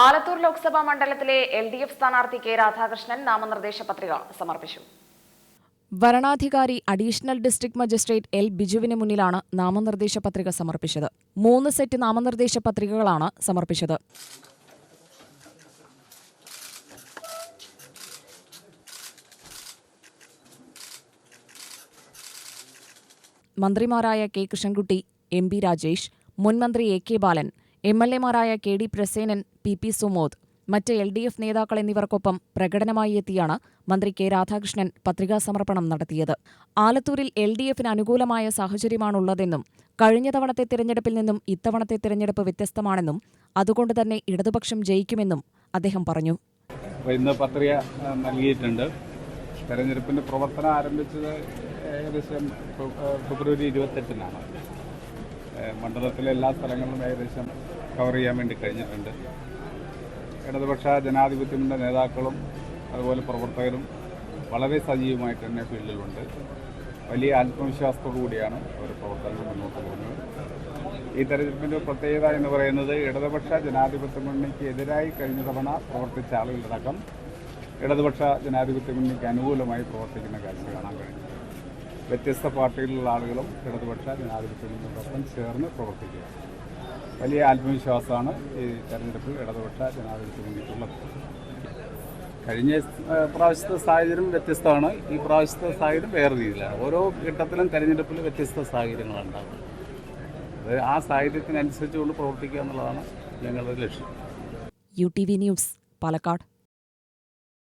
ആലത്തൂർ ലോക്സഭാ മണ്ഡലത്തിലെ L D F സ്ഥാനാർത്ഥി K Radhakrishnan നാമനിർദ്ദേശ പത്രിക സമർപ്പിച്ചു. വരണാധികാരി അഡീഷണൽ ഡിസ്ട്രിക്ട് മജിസ്ട്രേറ്റ് എൽ ബിജുവിന് മുന്നിലാണ് നാമനിർദ്ദേശ പത്രിക സമർപ്പിച്ചത്. മൂന്ന് സെറ്റ് നാമനിർദ്ദേശ പത്രികകളാണ് സമർപ്പിച്ചത്. മന്ത്രിമാരായ K Krishnankutty M P Rajesh മുൻമന്ത്രി A K Balan M L എമാരായ K D Prasenan P P Sumod മറ്റ് എൽ ഡി എഫ് നേതാക്കൾ എന്നിവർക്കൊപ്പം പ്രകടനമായി എത്തിയാണ് മന്ത്രി കെ രാധാകൃഷ്ണൻ പത്രികാ സമർപ്പണം നടത്തിയത്. ആലത്തൂരിൽ എൽ ഡി എഫിന് അനുകൂലമായ സാഹചര്യമാണുള്ളതെന്നും കഴിഞ്ഞ തവണത്തെ തിരഞ്ഞെടുപ്പിൽ നിന്നും ഇത്തവണത്തെ തിരഞ്ഞെടുപ്പ് വ്യത്യസ്തമാണെന്നും അതുകൊണ്ട് തന്നെ ഇടതുപക്ഷം ജയിക്കുമെന്നും അദ്ദേഹം പറഞ്ഞു. ഇന്ന് പത്രിക നൽകിയിട്ടുണ്ട്. തെരഞ്ഞെടുപ്പിന്റെ പ്രവർത്തനം ആരംഭിച്ചത് ഏകദേശം ഫെബ്രുവരി ഇരുപത്തെട്ടിനാണ്. മണ്ഡലത്തിലെ എല്ലാ സ്ഥലങ്ങളും ഏകദേശം കവർ ചെയ്യാൻ വേണ്ടി കഴിഞ്ഞിട്ടുണ്ട്. ഇടതുപക്ഷ ജനാധിപത്യത്തിന്റെ നേതാക്കളും അതുപോലെ പ്രവർത്തകരും വളരെ സജീവമായിട്ട് തന്നെ ഫീൽഡിലുണ്ട്. വലിയ ആത്മവിശ്വാസത്തോടു കൂടിയാണ് അവർ പ്രവർത്തനങ്ങൾ മുന്നോട്ട് പോകുന്നത്. ഈ തെരഞ്ഞെടുപ്പിന്റെ പ്രത്യേകത എന്ന് പറയുന്നത് ഇടതുപക്ഷ ജനാധിപത്യ മുന്നണിക്ക് എതിരായി കഴിഞ്ഞ തവണ പ്രവർത്തിച്ച ആളുകളടക്കം ഇടതുപക്ഷ ജനാധിപത്യ മുന്നണിക്ക് അനുകൂലമായി പ്രവർത്തിക്കുന്ന കാഴ്ച കാണാൻ കഴിഞ്ഞു. വ്യത്യസ്ത പാർട്ടികളിലുള്ള ആളുകളും ഇടതുപക്ഷ ജനാധിപത്യ ചേർന്ന് പ്രവർത്തിക്കുക. വലിയ ആത്മവിശ്വാസമാണ് ഈ തെരഞ്ഞെടുപ്പിൽ ഇടതുപക്ഷ ജനാധിപത്യ മുന്നണിക്കുള്ളത് കഴിഞ്ഞ പ്രാവശ്യത്തെ സാഹചര്യം വ്യത്യസ്തമാണ്. ഈ പ്രാവശ്യത്തെ സാഹചര്യം വേറെ രീതിയിലാണ്. ഓരോ ഘട്ടത്തിലും തെരഞ്ഞെടുപ്പിൽ വ്യത്യസ്ത സാഹചര്യങ്ങളാണ് ഉണ്ടാകുന്നത് അത് ആ സാഹചര്യത്തിനനുസരിച്ചുകൊണ്ട് പ്രവർത്തിക്കുക എന്നുള്ളതാണ് ഞങ്ങളുടെ ലക്ഷ്യം. U T V news Palakkad.